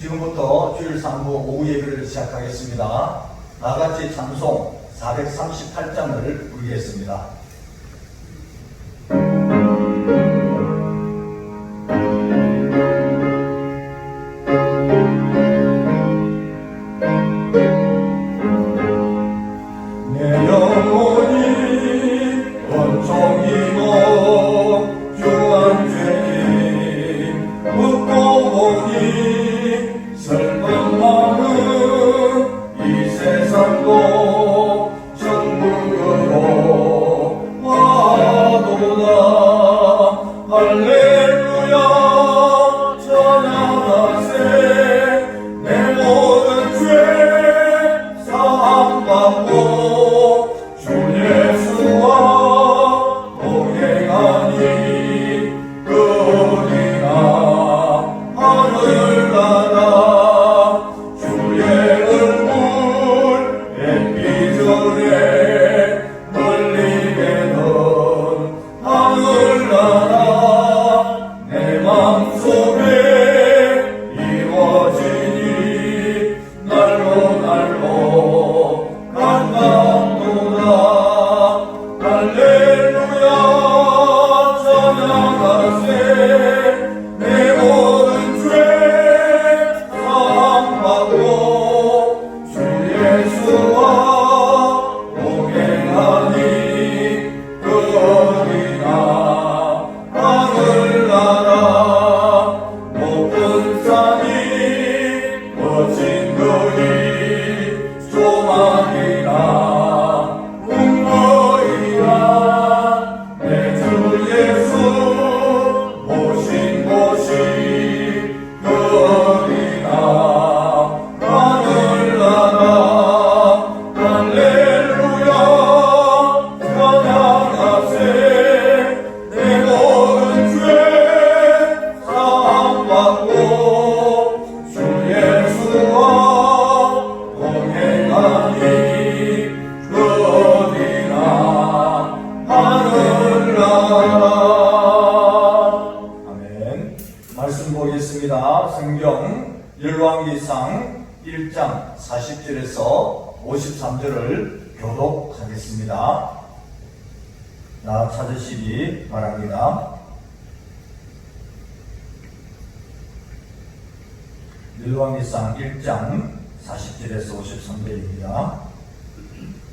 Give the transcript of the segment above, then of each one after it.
지금부터 주일 상부 오후 예배를 시작하겠습니다. 나같이 찬송 438장을 부르겠습니다. 1장 1장 40절에서 53절을 교독하겠습니다. 나 찾으시기 바랍니다. 일왕기상 1장 40절에서 53절입니다.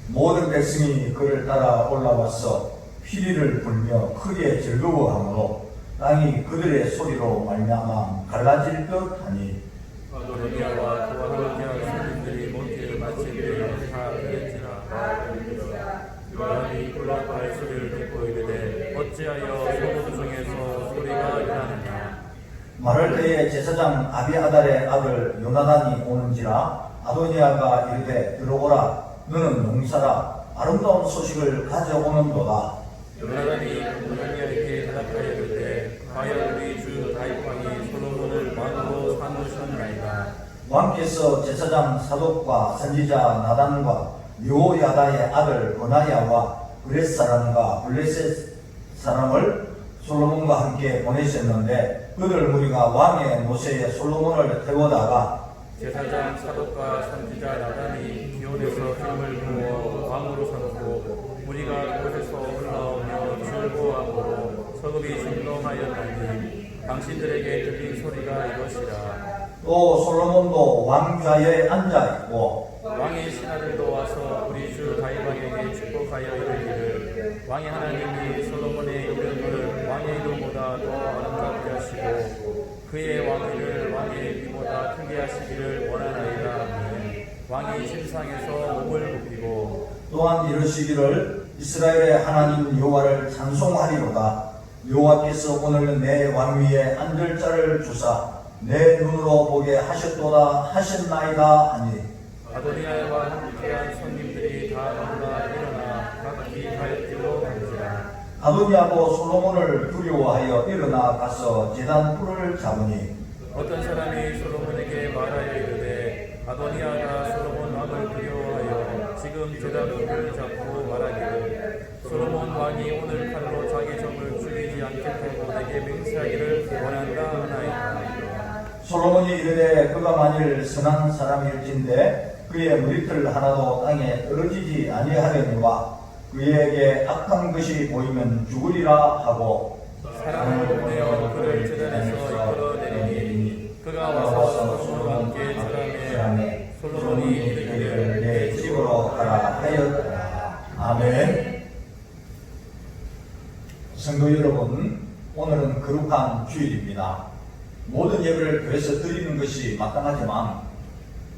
모든 백성이 그를 따라 올라와서 피리를 불며 크게 즐거워하므로 땅이 그들의 소리로 말미암아 갈라질 듯하니 또 아도니아 손님들이 몬티를 마치되 다 그랬지라. 요람이 굴락할 소리를 듣고 이르되 어찌하여 소문 중에서 소리가 일어나느냐? 말할 때에 제사장 아비아달의 아들 요나단이 오는지라 아도니아가 이르되 들어오라. 너는 용사라. 아름다운 소식을 가져오는도다. 요나단이 아도니아에게 대답하여 이르되 과연 우리 주 다윗왕이 솔로몬을 왕으로 삼으셨나이다 왕께서 제사장 사독과 선지자 나단과 묘야다의 아들 버나야와 블레셋 사람과 블레셋 사람을 솔로몬과 함께 보내셨는데 그들 무리가 왕의 노새에 솔로몬을 태우다가 제사장 사독과 선지자 나단이 기온에서 힘을 부어 왕으로 삼고 우리가 그곳에서 올라오며 즐거워하고 서급이 진동하였나니 당신들에게 들린 소리가 이것이라 또 솔로몬도 왕좌에 앉아 있고 왕의 신하들도 와서 우리 주 다윗 왕에게 축복하여 이르기를 왕의 하나님이 솔로몬의 이름을 왕의 이름보다 더 아름답게 하시고 그의 왕위를 왕의 위보다 크게 하시기를 원하나이다. 왕이 침상에서 몸을 굽히고 또한 이르시기를 이스라엘의 하나님 여호와를 찬송하리로다. 여호와께서 오늘 내 왕위에 앉을 자를 주사 내 눈으로 보게 하셨도다 하셨나이다 하니 아도니아와 함께한 손님들이 다 놀라 일어나 각기 발길로 간지라. 아도니아도 솔로몬을 두려워하여 일어나 가서 제단 뿔을 잡으니 어떤 사람이 솔로몬에게 말하여 이르되 아도니아가 솔로몬 왕을 두려워하여 지금 제단을 잡고 말하기를. 솔로몬 왕이 오늘 칼로 자기 종을 죽이지 않겠다고 내게 맹세하기를 원한다 하나이다 솔로몬이 이르되 그가 만일 선한 사람일진데 그의 머리털 하나도 땅에 떨어지지 아니하려니와 그에게 악한 것이 보이면 죽으리라 하고 사람을 보내어 그를 제단에서 이끌어내리니 그가 와서 솔로몬과 함께 절함에 솔로몬이 이르기를 내 집으로 가라 하였더라. 아멘. 성도 여러분, 오늘은 거룩한 주일입니다. 모든 예배를 교회에서 드리는 것이 마땅하지만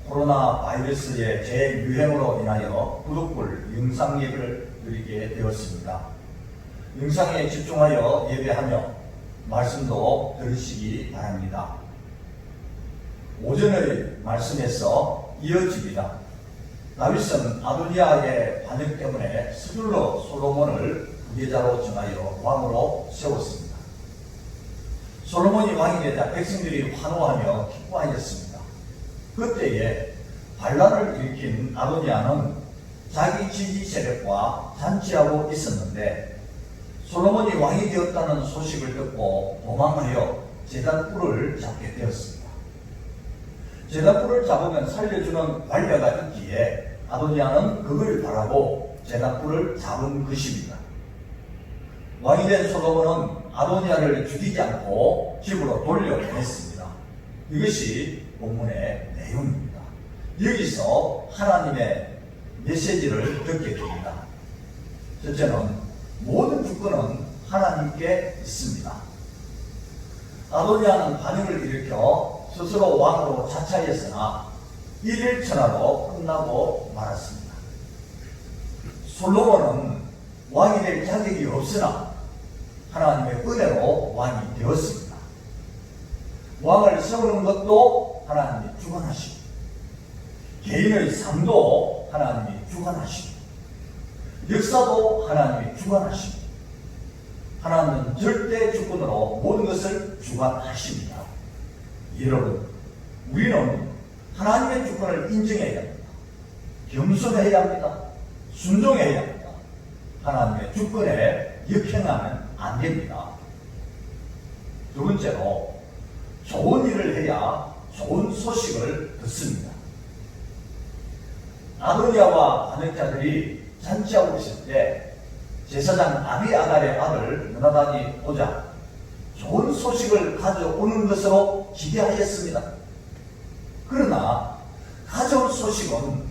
코로나 바이러스의 재유행으로 인하여 부득불 영상 예배를 드리게 되었습니다. 영상에 집중하여 예배하며 말씀도 들으시기 바랍니다. 오전의 말씀에서 이어집니다. 다윗은 아도니아의 반역 때문에 서둘러 솔로몬을 부계자로 정하여 왕으로 세웠습니다. 솔로몬이 왕이 되자 백성들이 환호하며 기뻐하였습니다. 그때에 반란을 일으킨 아도니아는 자기 지지 세력과 잔치하고 있었는데 솔로몬이 왕이 되었다는 소식을 듣고 도망하여 제단 뿔을 잡게 되었습니다. 제단 뿔을 잡으면 살려주는 관례가 있기에 아도니아는 그걸 바라고 제단 뿔을 잡은 것입니다. 왕이 된 솔로몬은 아도니아를 죽이지 않고 집으로 돌려보냈습니다. 이것이 본문의 내용입니다. 여기서 하나님의 메시지를 듣게 됩니다. 첫째는 모든 주권은 하나님께 있습니다. 아도니아는 반역을 일으켜 스스로 왕으로 자차했으나 일일천하로 끝나고 말았습니다. 솔로몬은 왕이 될 자격이 없으나 하나님의 은혜로 왕이 되었습니다. 왕을 세우는 것도 하나님이 주관하시고 개인의 삶도 하나님이 주관하시고 역사도 하나님이 주관하시고 하나님은 절대 주권으로 모든 것을 주관하십니다. 여러분, 우리는 하나님의 주권을 인정해야 합니다. 겸손해야 합니다. 순종해야 합니다. 하나님의 주권에 역행하면 안 됩니다. 두 번째로, 좋은 일을 해야 좋은 소식을 듣습니다. 아도니아와 반역자들이 잔치하고 있을 때 제사장 아비아갈의 아들 요나단이 오자 좋은 소식을 가져오는 것으로 기대하였습니다. 그러나 가져온 소식은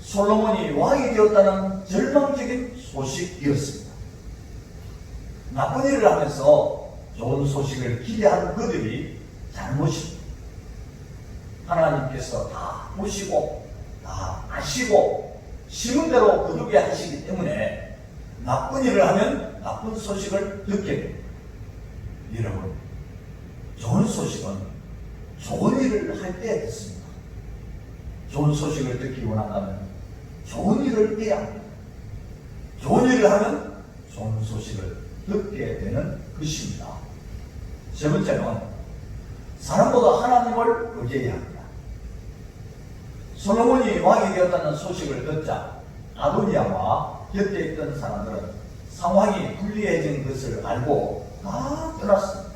솔로몬이 왕이 되었다는 절망적인 소식이었습니다. 나쁜 일을 하면서 좋은 소식을 기대하는 그들이 잘못입니다. 하나님께서 다 보시고 다 아시고 심은 대로 거두게 하시기 때문에 나쁜 일을 하면 나쁜 소식을 듣게 됩니다. 여러분, 좋은 소식은 좋은 일을 할 때 듣습니다. 좋은 소식을 듣기 원한다면 좋은 일을 해야 합니다. 좋은 일을 하면 좋은 소식을 듣게 되는 것입니다. 세 번째는 사람보다 하나님을 의지해야 합니다. 솔로몬이 왕이 되었다는 소식을 듣자 아도니아와 곁에 있던 사람들은 상황이 불리해진 것을 알고 다 떠났습니다.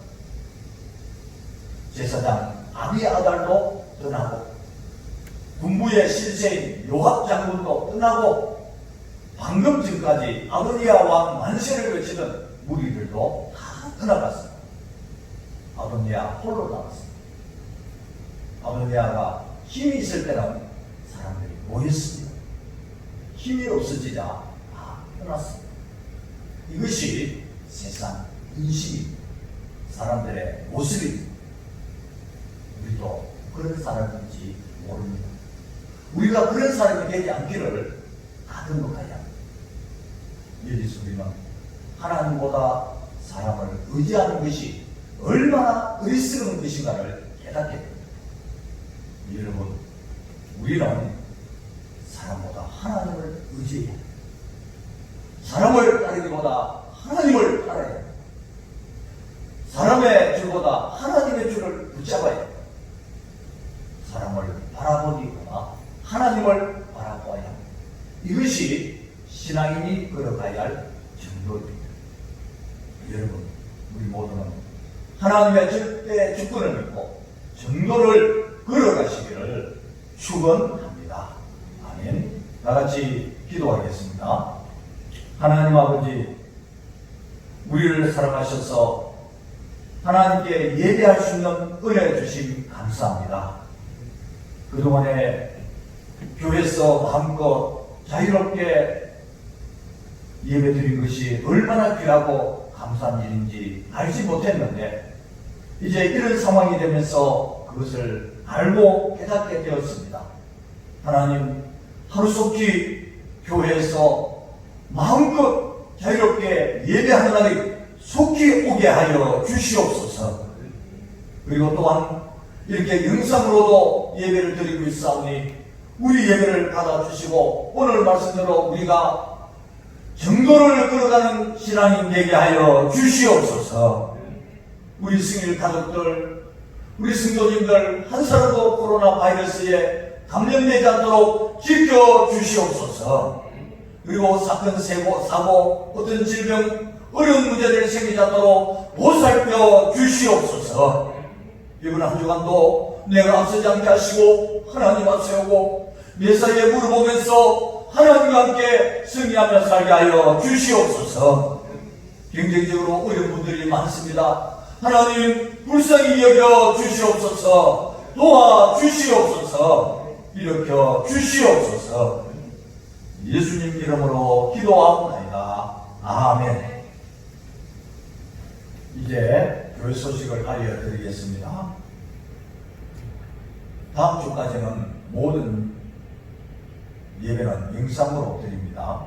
제사장 아비아달도 떠나고 군부의 실세인 요압 장군도 떠나고 방금 전까지 아도니아 왕 만세를 외치던 무리들도 다 떠나갔습니다. 아도니아 홀로 남았습니다. 아도니아가 힘이 있을 때는 사람들이 모였습니다. 힘이 없어지자 다 떠났습니다. 이것이 세상 인식입니다. 사람들의 모습입니다. 우리도 그런 사람인지 모릅니다. 우리가 그런 사람이 되지 않기를 다등록하야 합니다. 여기서 우리는 하나님보다 사람을 의지하는 것이 얼마나 어리석은 것인가를 깨닫게 됩니다. 여러분, 우리는 사람보다 하나님을 의지해야 합니다. 사람을 따르기보다 하나님을 따라야 합니다. 사람의 줄보다 하나님의 줄을 붙잡아야 합니다. 사람을 바라보기보다 하나님을 바라보아야 합니다. 이것이 신앙인이 걸어가야 할 정도입니다. 여러분, 우리 모두는 하나님의 절대 주권을 믿고 정도를 걸어가시기를 축원합니다. 아멘. 나같이 기도하겠습니다. 하나님 아버지, 우리를 사랑하셔서 하나님께 예배할 수 있는 은혜 주심 감사합니다. 그동안에 교회에서 마음껏 자유롭게 예배 드린 것이 얼마나 귀하고 감사한 일인지 알지 못했는데 이제 이런 상황이 되면서 그것을 알고 깨닫게 되었습니다. 하나님 하루속히 교회에서 마음껏 자유롭게 예배하는 날이 속히 오게 하여 주시옵소서. 그리고 또한 이렇게 영상으로도 예배를 드리고 있사오니 우리 예배를 받아주시고 오늘 말씀대로 우리가 정도를 걸어가는 신앙인 되게 하여 주시옵소서. 우리 승일 가족들, 우리 성도님들 한 사람도 코로나 바이러스에 감염되지 않도록 지켜 주시옵소서. 그리고 사건, 세고, 사고, 어떤 질병, 어려운 문제들이 생기지 않도록 보살펴 주시옵소서. 이번 한 주간도 내가 앞서지 않게 하시고 하나님 앞 세우고 메사에 물어보면서 하나님과 함께 승리하며 살게 하여 주시옵소서. 경쟁적으로 어려운 분들이 많습니다. 하나님 불쌍히 여겨 주시옵소서. 도와 주시옵소서. 일으켜 주시옵소서. 예수님 이름으로 기도하옵나이다. 아멘. 이제 교회 소식을 알려드리겠습니다. 다음 주까지는 모든 예배는 영상으로 드립니다.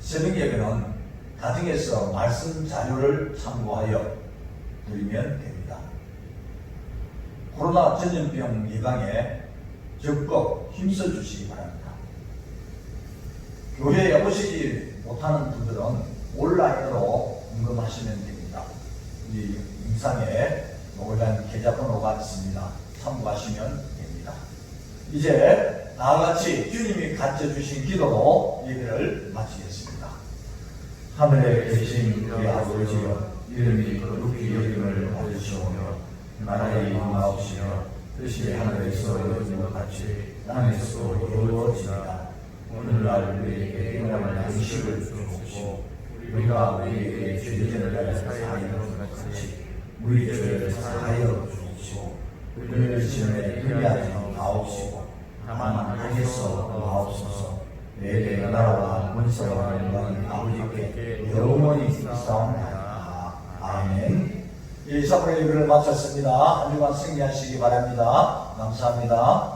새벽 예배는 가정에서 말씀 자료를 참고하여 드리면 됩니다. 코로나 전염병 예방에 적극 힘써 주시기 바랍니다. 교회에 오시지 못하는 분들은 온라인으로 궁금하시면 됩니다. 이 영상에 온라인 계좌번호가 있습니다. 참고하시면 됩니다. 이제 다같이 주님이 가르쳐주신 기도로 예배를 마치겠습니다. 하늘에 계신 우리 아버지여 이름이 거룩히 여김을 받으시오며 나라의 임하옵시며 뜻이 하늘에서 이루어진 것 같이 땅에서도 이루어지리라 오늘날 우리에게 일용할 양식을 주옵시고 우리가 우리에게 죄진을 사하여 것 같이 우리 죄를 사하여 주옵시고 우리를 시험에 들리하지 마옵시고 다만 악에서 구하옵소서 내게 나라와 권세와 영광이 아버지께 영원히 있사옵나이다. 아멘. 이 사부의 예배를 마쳤습니다. 한 주간 승리하시기 바랍니다. 감사합니다